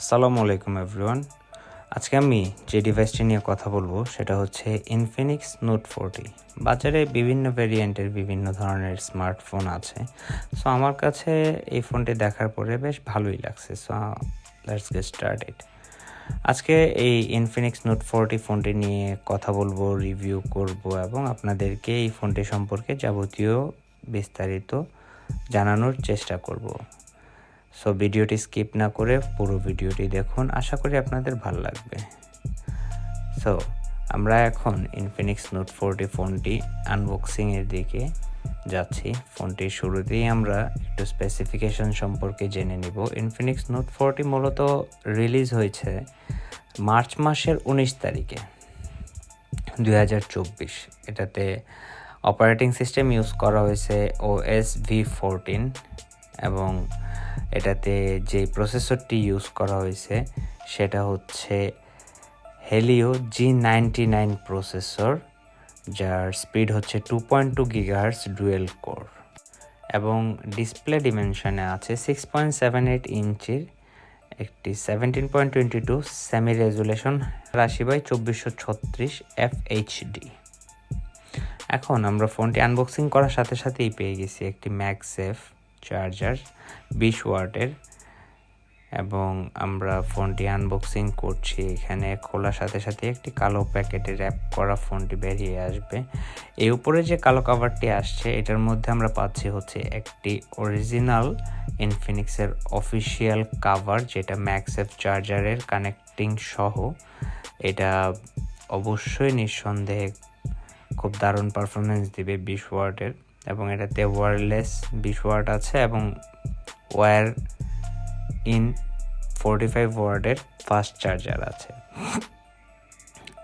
আসসালামু আলাইকুম এভরিওয়ান। আজকে আমি যে ডিভাইসটি নিয়ে কথা বলব, সেটা হচ্ছে ইনফিনিক্স নোট ফোরটি বাজারে বিভিন্ন ভেরিয়েন্টের বিভিন্ন ধরনের স্মার্টফোন আছে। সো আমার কাছে এই ফোনটি দেখার পরে বেশ ভালোই লাগছে। সো লেটস গেট স্টার্টেড আজকে এই ইনফিনিক্স নোট ফোরটি ফোনটি নিয়ে কথা বলব রিভিউ করব এবং আপনাদেরকে এই ফোনটি সম্পর্কে যাবতীয় বিস্তারিত জানানোর চেষ্টা করব। সো ভিডিওটি স্কিপ না করে পুরো ভিডিওটি দেখুন। আশা করি আপনাদের ভালো লাগবে। সো আমরা এখন ইনফিনিক্স নোট ফোরটি ফোনটি আনবক্সিংয়ের দিকে যাচ্ছি। ফোনটির শুরুতেই আমরা একটু স্পেসিফিকেশন সম্পর্কে জেনে নিব। ইনফিনিক্স নোট ফোরটি মূলত রিলিজ হয়েছে মার্চ মাসের উনিশ তারিখে দু হাজার চব্বিশ। এটাতে অপারেটিং সিস্টেম ইউজ করা হয়েছে ও এস ভি ফোরটিন এবং এটাতে যে প্রসেসরটি ইউজ করা হয়েছে, সেটা হচ্ছে Helio G ninety nine processor, যার স্পিড হচ্ছে two point two gigahertz dual core এবং ডিসপ্লে ডিমেনশনে আছে সিক্স পয়েন্ট সেভেন এইট ইঞ্চির একটি সেভেন্টিন পয়েন্ট টোয়েন্টি টু সেমি রেজুলেশন রাশি বাই চব্বিশশো ছত্রিশ এফ এইচডি এখন আমরা ফোনটি আনবক্সিং করার সাথে সাথেই পেয়ে গেছি একটি ম্যাকসেফ চার্জার বিশ ওয়াটের, এবং আমরা ফোনটি আনবক্সিং করছি এখানে। খোলার সাথে সাথে একটি কালো প্যাকেটে র্যাপ করা ফোনটি বেরিয়ে আসবে। এই উপরে যে কালো কাভারটি আসছে, এটার মধ্যে আমরা পাচ্ছি হচ্ছে একটি অরিজিনাল ইনফিনিক্সের অফিসিয়াল কাভার যেটা ম্যাক্সেফ চার্জারের কানেক্টিং সহ। এটা অবশ্যই নিঃসন্দেহে খুব দারুণ পারফরমেন্স দিবে বিশ ওয়াটের। এবং এটাতে ওয়্যারলেস বিশ ওয়াট আছে এবং ওয়্যার ইন ফোরটি ফাইভ ওয়ার্ডের ফাস্ট চার্জার আছে।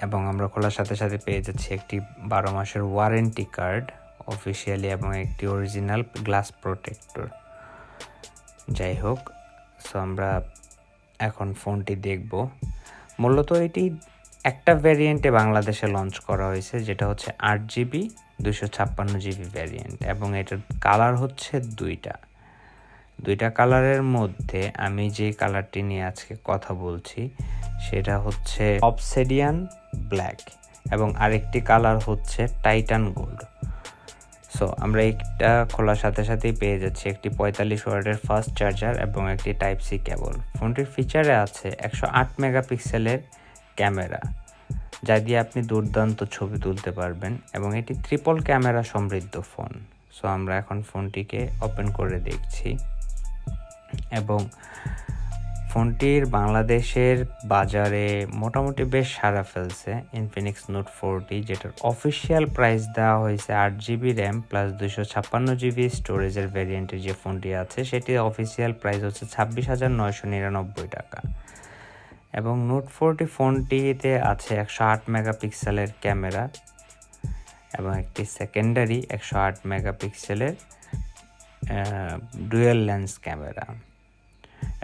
এবং আমরা খোলার সাথে সাথে পেয়ে যাচ্ছি একটি বারো মাসের ওয়ারেন্টি কার্ড অফিসিয়ালি এবং একটি অরিজিনাল গ্লাস প্রোটেক্টর যাই হোক সো আমরা এখন ফোনটি দেখব। মূলত এটি একটা ভ্যারিয়েন্টে বাংলাদেশে লঞ্চ করা হয়েছে, যেটা হচ্ছে আট জিবি দুশো ছাপ্পান্ন জিবি ভ্যারিয়েন্ট এবং এটার কালার হচ্ছে দুইটা। দুইটা কালারের মধ্যে আমি যে কালারটি নিয়ে আজকে কথা বলছি, সেটা হচ্ছে অবসেডিয়ান ব্ল্যাক এবং আরেকটি কালার হচ্ছে টাইটান গোল্ড সো আমরা একটা খোলার সাথে সাথেই পেয়ে যাচ্ছি একটি পঁয়তাল্লিশ ওয়ার্ডের ফাস্ট চার্জার এবং একটি টাইপ সি কেবল ফোনটির ফিচারে আছে একশো আট মেগাপিক্সেলের ক্যামেরা যা দিয়ে আপনি দুর্দান্ত ছবি তুলতে পারবেন এবং এটি ট্রিপল ক্যামেরা সমৃদ্ধ ফোন সো আমরা এখন ফোনটিকে ওপেন করে দেখছি। এবং ফোনটির বাংলাদেশের বাজারে মোটামুটি বেশ সারা ফেলছে ইনফিনিক্স নোট ফোরটি যেটার অফিসিয়াল প্রাইস দেওয়া হয়েছে আট জিবি র্যাম প্লাস দুশো ছাপ্পান্ন জিবি স্টোরেজের ভ্যারিয়েন্টের যে ফোনটি আছে, সেটির অফিসিয়াল প্রাইস হচ্ছে ছাব্বিশ হাজার নয়শো নিরানব্বই টাকা। এবং নোট ফোরটি ফোনটিতে আছে একশো আট মেগাপিক্সেলের ক্যামেরা এবং একটি সেকেন্ডারি একশো আট মেগাপিক্সেলের ডুয়েল লেন্স ক্যামেরা।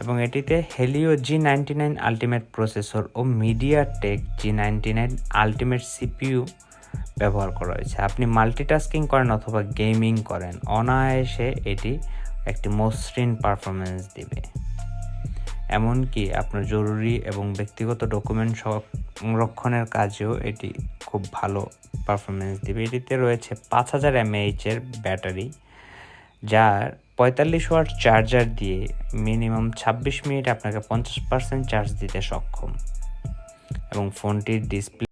এবং এটিতে Helio G ninety nine ultimate processor ও MediaTek G ninety nine ultimate CPU ব্যবহার করা হয়েছে। আপনি মাল্টিটাস্কিং করেন অথবা গেমিং করেন, অনায়াসে এটি একটি মসৃণ পারফরমেন্স দিবে। এমনকি আপনার জরুরি এবং ব্যক্তিগত ডকুমেন্ট সংরক্ষণের কাজেও এটি খুব ভালো পারফরমেন্স দেবে। এটিতে রয়েছে পাঁচ হাজার এমএএইচের ব্যাটারি, যার পঁয়তাল্লিশ ওয়াট চার্জার দিয়ে মিনিমাম ছাব্বিশ মিনিট আপনাকে পঞ্চাশ পার্সেন্ট চার্জ দিতে সক্ষম। এবং ফোনটির ডিসপ্লে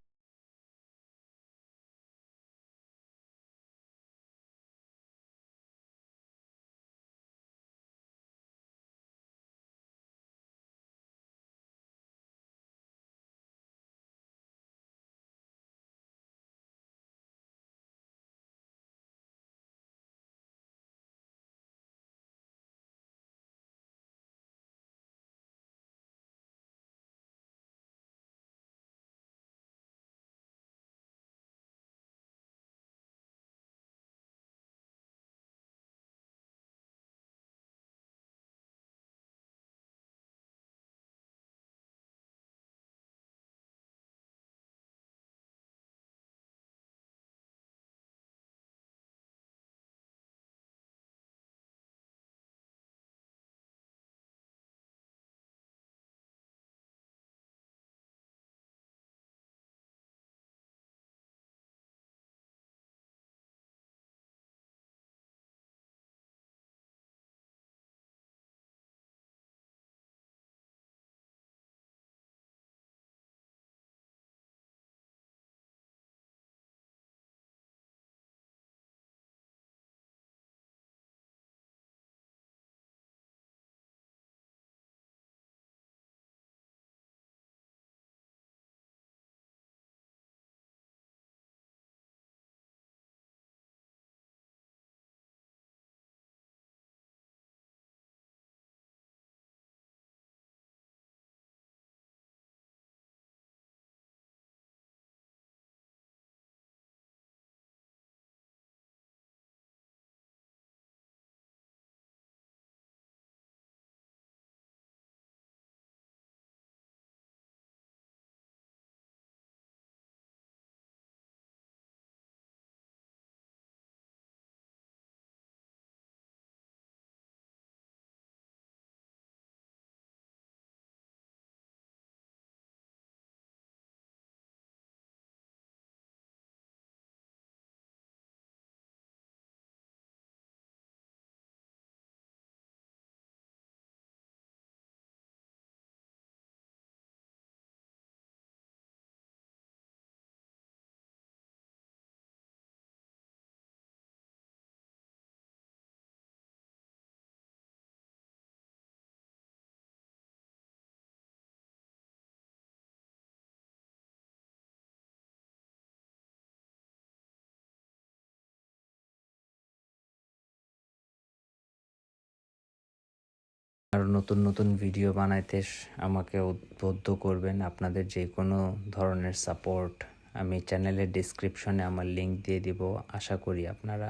নতুন নতুন ভিডিও বানাইতে আমাকে উদ্বুদ্ধ করবেন। আপনাদের যে কোনো ধরনের সাপোর্ট আমি চ্যানেলের ডিসক্রিপশনে আমার লিঙ্ক দিয়ে দিব। আশা করি আপনারা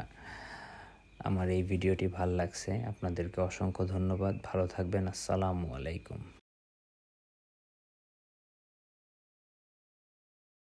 আমার এই ভিডিওটি ভালো লাগছে। আপনাদেরকে অসংখ্য ধন্যবাদ। ভালো থাকবেন। আসসালামু আলাইকুম।